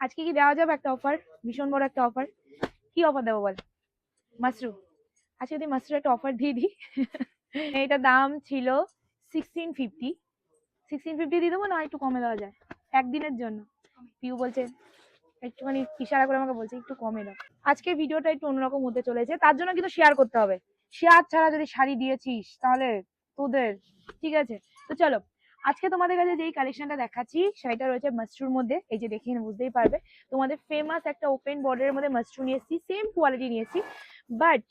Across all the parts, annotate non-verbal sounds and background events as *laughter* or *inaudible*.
আজকে কি দেওয়া যাবে একটা অফার ভীষণ বড় একটা অফার কি অফার দেবো বল? মাশরু আজকে যদি মাশরু একটা অফার দিয়ে দিই, *laughs* এটার দাম ছিল সিক্সটিন ফিফটি সিক্সটিন ফিফটি দিয়ে দেবো না? একটু কমে দেওয়া যায়। একদিনের জন্য। পিউ বলছে, একটুখানি ইশারা করে আমাকে বলছে, একটু কমে দাও। আজকে ভিডিওটা একটু অন্যরকম হতে চলেছে। তার জন্য কিন্তু শেয়ার করতে হবে। শেয়ার ছাড়া যদি শাড়ি দিয়েছিস, তাহলে তোদের, ঠিক আছে? তো চলো আজকে তোমাদের কাছে যেই কালেকশনটা দেখাচ্ছি, সেটা রয়েছে মাস্টুর মধ্যে। এই যে দেখে বুঝতেই পারবে। তোমাদের ফেমাস একটা ওপেন বর্ডারের মধ্যে মাস্ট্রু নিয়ে এসেছি সেম কোয়ালিটি নিয়ে নিয়েছি বাট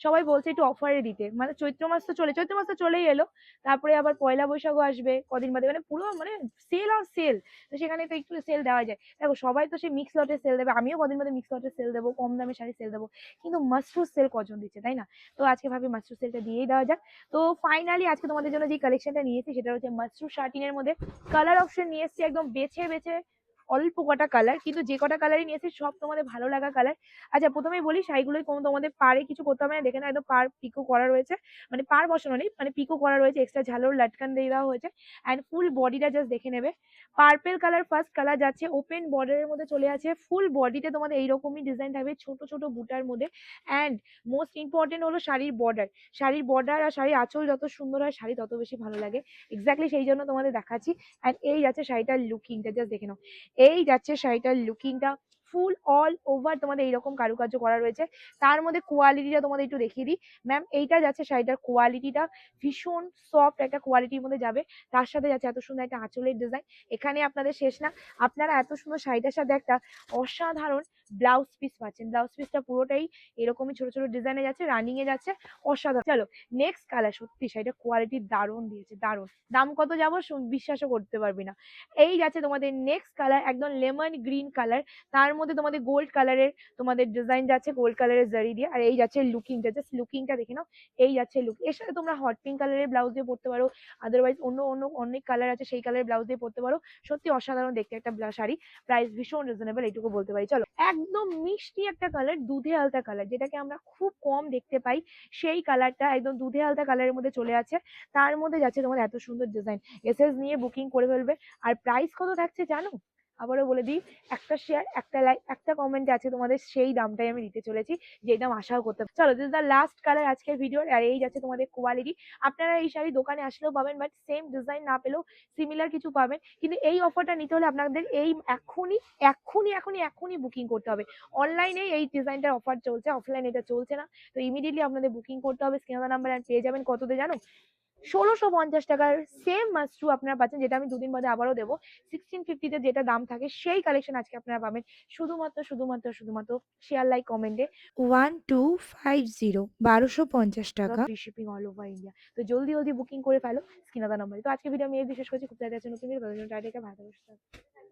সবাই বলছে একটু অফারে দিতে। মানে চৈত্র মাস তো চলে, চৈত্র মাস তো চলেই এলো। তারপরে আবার পয়লা বৈশাখও আসবে কদিন বাদে। মানে পুরো মানে সেল আর সেল তো সেখানে তো একটু সেল দেওয়া যায়। দেখো, সবাই তো সেই মিক্স লটে সেল দেবে। আমিও কদিন বাদে মিক্স লটে সেল দেবো, কম দামে শাড়ি সেল দেবো। কিন্তু মাস্ট্রু সেল কজন দিচ্ছে, তাই না? তো আজকে ভাবি মাস্ট্রু সেলটা দিয়েই দেওয়া যাক। তো ফাইনালি আজকে তোমাদের জন্য যে কালেকশনটা নিয়েছি, সেটা হচ্ছে মাস্ট্রু শার্টিনের মধ্যে। কালার অপশন নিয়ে এসেছি একদম বেছে বেছে। অল্প কটা কালার কিন্তু যে কটা কালারই নিয়েছি সব তোমাদের ভালো লাগা কালার আচ্ছা প্রথমেই বলি, শাড়িগুলোই কোনো তোমাদের পারে কিছু করতে হবে না, দেখে না একদম পার পিকো করা রয়েছে। মানে পার বসানো নেই মানে পিকো করা রয়েছে এক্সট্রা ঝালোর লাটকান দিয়ে দেওয়া হয়েছে। অ্যান্ড ফুল বডিটা জাস্ট দেখে নেবে। পার্পেল কালার ফার্স্ট কালার যাচ্ছে ওপেন বর্ডারের মধ্যে চলে আছে। ফুল বডিতে তোমাদের এইরকমই ডিজাইন থাকবে, ছোট ছোট বুটার মধ্যে। অ্যান্ড মোস্ট ইম্পর্টেন্ট হলো শাড়ির বর্ডার শাড়ির বর্ডার আর শাড়ির আঁচল যত সুন্দর হয়, শাড়ি তত বেশি ভালো লাগে। এক্স্যাক্টলি সেই জন্য তোমাদের দেখাচ্ছি। অ্যান্ড এই যাচ্ছে শাড়িটার লুকিংটা জাস্ট দেখে নাও। এই যাচ্ছে শাড়িটার লুকিংটা ফুল অল ওভার তোমাদের এইরকম কারুকার্য করা রয়েছে। তার মধ্যে কোয়ালিটিটা তোমাদের একটু দেখিয়ে দিই। ম্যাম এইটা যাচ্ছে শাড়িটার কোয়ালিটিটা ভীষণ সফট একটা কোয়ালিটির মধ্যে যাবে। তার সাথে যাচ্ছে এত সুন্দর একটা আঁচলের ডিজাইন এখানে আপনাদের শেষ না। আপনারা এত সুন্দর শাড়িটার সাথে একটা অসাধারণ ব্লাউজ পিস পাচ্ছেন। ব্লাউজ পিসটা পুরোটাই এরকমই ছোট ছোট ডিজাইনে যাচ্ছে রানিং এ যাচ্ছে, অসাধারণ। চলো নেক্সট কালার সত্যি শাড়িটা কোয়ালিটি দারুণ দিয়েছে, দারুণ। দাম কত যাব বিশ্বাসও করতে পারবি না। এই যাচ্ছে তোমাদের নেক্সট কালার একদম লেমন গ্রিন কালার তার মধ্যে তোমাদের গোল্ড কালারের তোমাদের ডিজাইন যাচ্ছে গোল্ড কালারের জারি দিয়ে। আর এই যাচ্ছে লুকিংটা জাস্ট লুকিংটা দেখে নাও। এই যাচ্ছে লুক এর সাথে তোমরা হট পিঙ্ক কালারের ব্লাউজ দিয়ে পরতে পারো। আদারওয়াইজ অন্য অন্য, অনেক কালার আছে, সেই কালারের ব্লাউজ দিয়ে পরতে পারো। সত্যি অসাধারণ দেখতে একটা শাড়ি। প্রাইস ভীষণ রিজনেবল এইটুকু বলতে পারি। চলো একদম মিষ্টি একটা কালার দুধে আলতা কালার যেটাকে আমরা খুব কম দেখতে পাই। সেই কালারটা একদম দুধে আলতা কালারের মধ্যে চলে আছে তার মধ্যে যাচ্ছে তোমার এত সুন্দর ডিজাইন এসএস নিয়ে বুকিং করে ফেলবে। আর প্রাইস কত থাকছে জানো? আবারও বলে দিই, একটা শেয়ার একটা লাইক একটা কমেন্ট আছে তোমাদের সেই দামটাই আমি দিতে চলেছি যে দাম আশাও করতে। চলো দিস দ্য লাস্ট কালার আজকের ভিডিওর আর এই যাচ্ছে তোমাদের কোয়ালিটি আপনারা এই শাড়ি দোকানে আসলেও পাবেন বাট সেম ডিজাইন না পেলেও সিমিলার কিছু পাবেন। কিন্তু এই অফারটা নিতে হলে আপনাদের এই এখনই এখনই এখনই এখনই বুকিং করতে হবে। অনলাইনে এই ডিজাইনটার অফার চলছে অফলাইন এটা চলছে না। তো ইমিডিয়েটলি আপনাদের বুকিং করতে হবে স্ক্রিনার নাম্বার পেয়ে যাবেন। কততে জানো? ষোলোশো পঞ্চাশ টাকার সেম মাস্ট্রু আপনারা পাচ্ছেন যেটা আমি দুদিন বাদে আবারও দেবো। সিক্সটিন ফিফটিতে যেটা দাম থাকে সেই কালেকশন আজকে আপনারা পাবেন। শুধুমাত্র শুধুমাত্র শুধুমাত্র শেয়ার লাইক কমেন্টে ওয়ান টু ফাইভ জিরো বারোশো পঞ্চাশ টাকা। শিপিং অল ওভার ইন্ডিয়া তো জলদি জলদি বুকিং করে ফেলো স্ক্রিনাদা নম্বরে তো আজকে ভিডিও আমি এই বিশেষ করছি খুব তাড়াতাড়ি আছে নতুন ভিডিও টাটা ভালো সুস্থ থাকো।